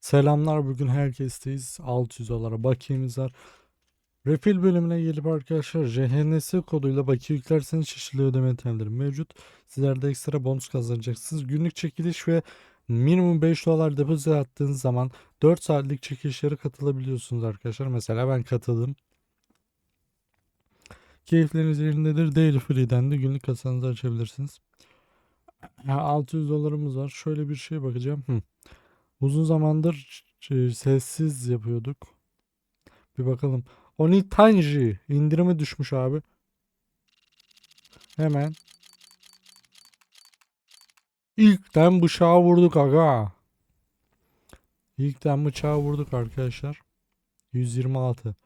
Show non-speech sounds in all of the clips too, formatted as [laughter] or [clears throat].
Selamlar bugün herkesteyiz. 600 dolara bakiyemiz var. Refill bölümüne gelip arkadaşlar JHNS koduyla bakiye yüklerseniz çeşitli ödeme yöntemleri mevcut. Sizler de ekstra bonus kazanacaksınız. Günlük çekiliş ve minimum 5 dolar depozito attığınız zaman 4 saatlik çekilişlere katılabiliyorsunuz arkadaşlar. Mesela ben katıldım. Keyifleriniz yerindedir. Daily Free'den de günlük kasanızı açabilirsiniz. Ha, 600 dolarımız var. Şöyle bir şeye bakacağım. Hı. Uzun zamandır sessiz yapıyorduk. Bir bakalım. Onitanji indirime düşmüş abi. Hemen. İlkten bıçağı vurduk aga. İlkten bıçağı vurduk arkadaşlar. 126.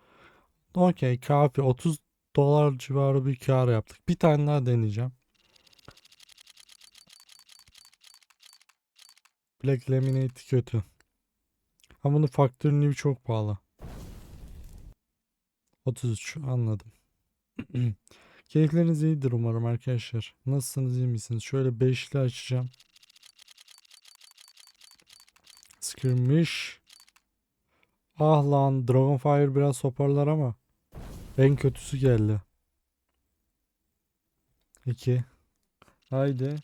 Okey kafi. 30 dolar civarı bir kar yaptık. Bir tane daha deneyeceğim. Black Laminate kötü. Ama bunun Factory New çok pahalı. 33 anladım. [clears throat] Keyifleriniz iyidir umarım arkadaşlar. Nasılsınız iyi misiniz? Şöyle beşli açacağım. Skirmish. Ah lan Dragonfire biraz toparlar ama en kötüsü geldi. 2 Haydi.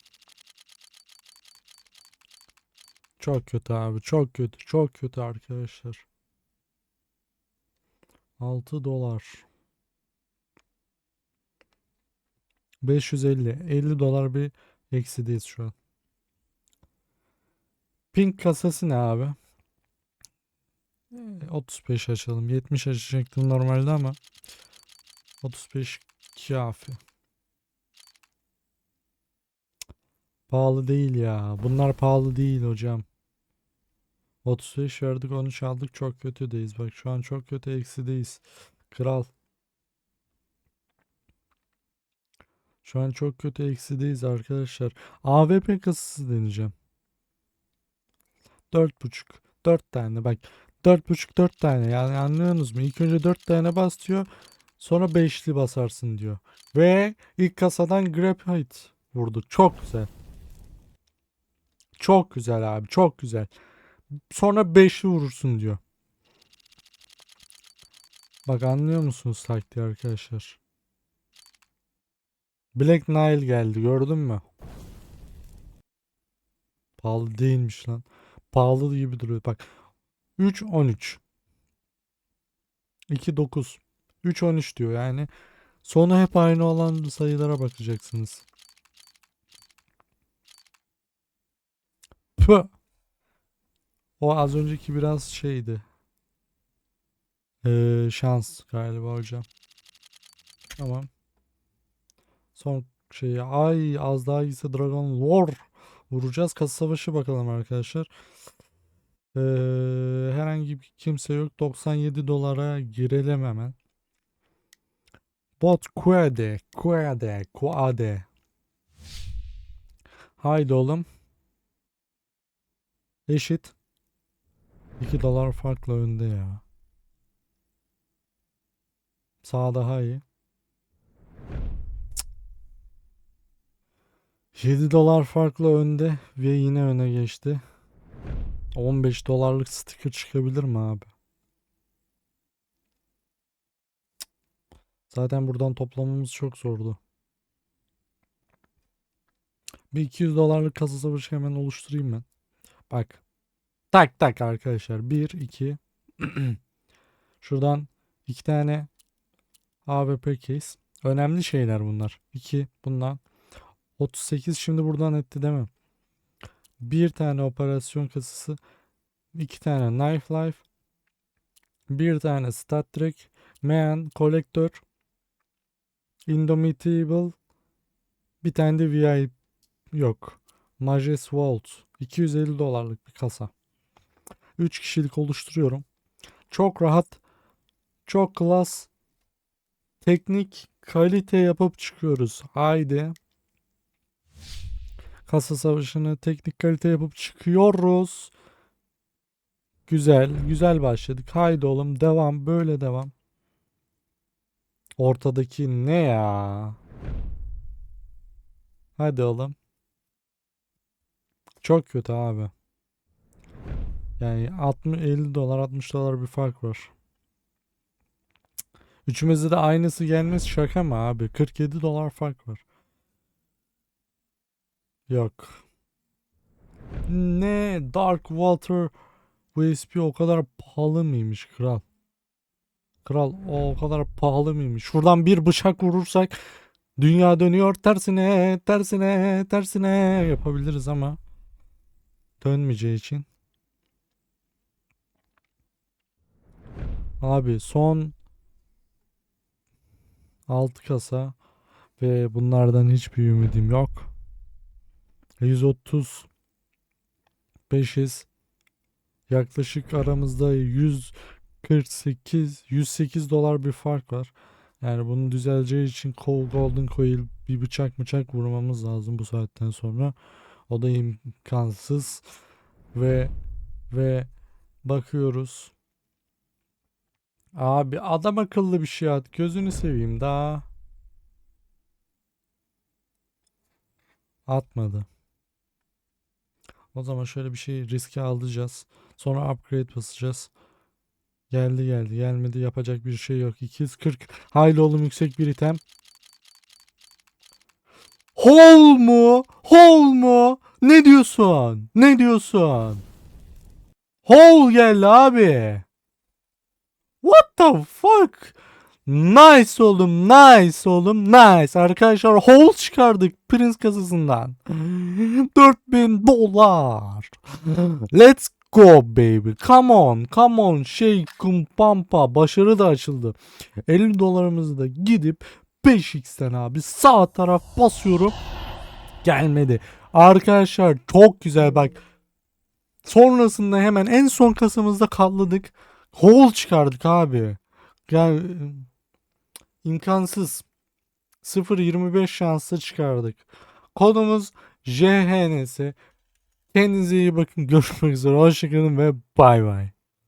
Çok kötü abi. Çok kötü. Çok kötü arkadaşlar. 6 dolar. 550. 50 dolar bir eksideyiz şu an. Pink kasası ne abi? Ee, 35 açalım. 70 açacaktım normalde ama 35 kafi. Pahalı değil ya. Bunlar pahalı değil hocam. 35 verdik 13 aldık çok kötüdeyiz. Bak şu an çok kötü eksideyiz. Kral. Şu an çok kötü eksideyiz arkadaşlar. AWP kasası deneyeceğim. 4.5 4 tane bak 4.5 4 tane yani anlıyorsunuz mu? İlk önce 4 tane bas diyor. Sonra 5'li basarsın diyor. Ve ilk kasadan Graphite vurduk. Çok güzel. Çok güzel abi çok güzel. Sonra 5'li vurursun diyor. Bak anlıyor musunuz taktiği arkadaşlar? Black Nile geldi gördün mü? Pahalı değilmiş lan. Pahalı gibi duruyor. Bak 3 13 2 9 3 13 diyor yani. Sonu hep aynı olan sayılara bakacaksınız. Püh. O az önceki biraz şeydi. Ee, şans galiba hocam. Tamam. Son şeyi ay az daha iyisi Dragon War vuracağız. Kasa savaşı bakalım arkadaşlar. Ee, herhangi bir kimse yok. 97 dolara girelim hemen. Bot Quade, Quade, Quade. Haydi oğlum. Eşit. 2 dolar farkla önde ya. Sağ daha iyi. 7 dolar farkla önde ve yine öne geçti. 15 dolarlık sticker çıkabilir mi abi? Zaten buradan toplamamız çok zordu. Bir 200 dolarlık kasa savaşı hemen oluşturayım ben. Bak. Tak tak arkadaşlar. 1, 2. [clears throat] Şuradan iki tane AWP case. Önemli şeyler bunlar. 2 bundan. 38 şimdi buradan etti değil mi? Bir tane operasyon kasası. iki tane knife life. Bir tane stat track. Man, collector. Indomitable. Bir tane de VIP yok. Majes Vault. 250 dolarlık bir kasa. 3 kişilik oluşturuyorum. Çok rahat, çok klas, teknik, kalite yapıp çıkıyoruz. Haydi. Kasa savaşını teknik kalite yapıp çıkıyoruz. Güzel, güzel başladık. Haydi oğlum devam, böyle devam. Ortadaki ne ya? Hadi oğlum. Çok kötü abi. Yani 60 50 dolar 60 dolar bir fark var. Üçümüzde de aynısı gelmesi şaka mı abi? 47 dolar fark var. Yok. Ne? Dark Water USP o kadar pahalı mıymış kral? Kral o kadar pahalı mıymış? Şuradan bir bıçak vurursak dünya dönüyor tersine tersine tersine yapabiliriz ama dönmeyeceği için. Abi son 6 kasa ve bunlardan hiçbir ümidim yok. 130 500 yaklaşık aramızda 148 108 dolar bir fark var. Yani bunun düzeleceği için Cole Golden Coil bir bıçak bıçak vurmamız lazım bu saatten sonra. O da imkansız ve ve bakıyoruz. Abi adam akıllı bir şey at. Gözünü seveyim daha. Atmadı. O zaman şöyle bir şey riske alacağız. Sonra upgrade basacağız. Geldi geldi. Gelmedi. Yapacak bir şey yok. 240. Hayli oğlum yüksek bir item. Hol mu? Hol mu? Ne diyorsun? Ne diyorsun? Hol geldi abi. The fuck? Nice oğlum, nice oğlum, nice. Arkadaşlar hol çıkardık Prince kasasından. [laughs] 4000 dolar. Let's go baby. Come on, come on. Şey kumpampa. Başarı da açıldı. 50 dolarımızı da gidip 5x'ten abi sağ taraf basıyorum. Gelmedi. Arkadaşlar çok güzel bak. Sonrasında hemen en son kasamızda katladık. Hole çıkardık abi. Yani imkansız. 0.25 şansla çıkardık. Kodumuz JHNS. Kendinize iyi bakın. Görüşmek üzere. Hoşçakalın ve bay bay.